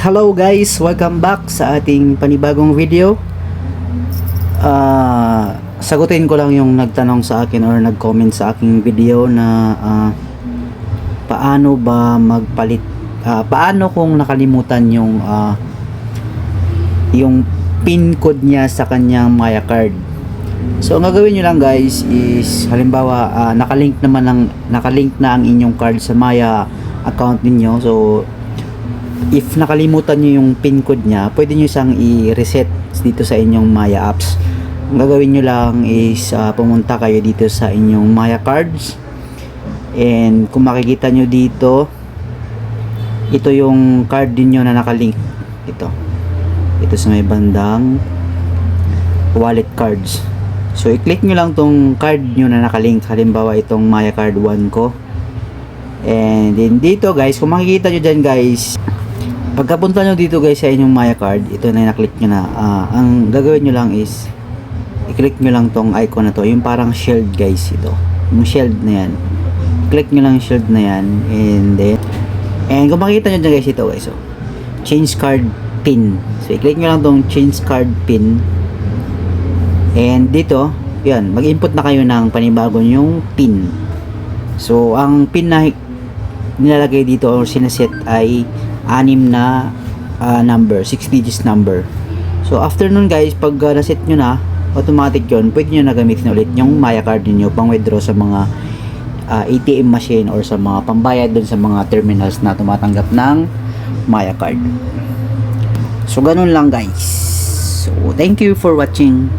Hello guys, welcome back sa ating panibagong video. Ah, sagutin ko lang yung nagtanong sa akin or nag-comment sa aking video na ah, paano ba magpalit ah, paano kung nakalimutan yung ah, yung pin code niya sa kanyang Maya card. So ang gagawin niyo lang guys is halimbawa ah, nakalink naman ang nakalink na ang inyong card sa Maya account ninyo. So if nakalimutan niyo yung pin code niya, pwede niyo siyang i-reset dito sa inyong Maya apps. Ang gagawin niyo lang is ah, pumunta kayo dito sa inyong Maya cards. And kung makikita niyo dito, ito yung card niyo na nakalink. Ito. Ito sa may bandang wallet cards. So, i-click nyo lang tong card nyo na nakalink. Halimbawa, itong Maya Card 1 ko. And then dito guys, kung makikita nyo dyan guys, pagkapunta nyo dito guys sa inyong Maya Card, ito na naklik nyo na. Ah, ang gagawin nyo lang is, i-click nyo lang tong icon na to. Yung parang shield guys ito. Yung shield na yan. Click nyo lang shield na yan. And then, and kung makikita nyo dyan guys ito guys, so, change card pin. So, i-click nyo lang tong change card pin. And dito, yan, mag-input na kayo ng panibago yung pin. So, ang pin na nilalagay dito or sinaset ay anim na ah, number, 6 digits number. So, after nun guys, pag uh, naset nyo na, automatic yun, pwede nyo na gamitin ulit yung Maya card niyo pang withdraw sa mga ah, ATM machine or sa mga pambayad dun sa mga terminals na tumatanggap ng Maya card. So, ganun lang guys. So, thank you for watching.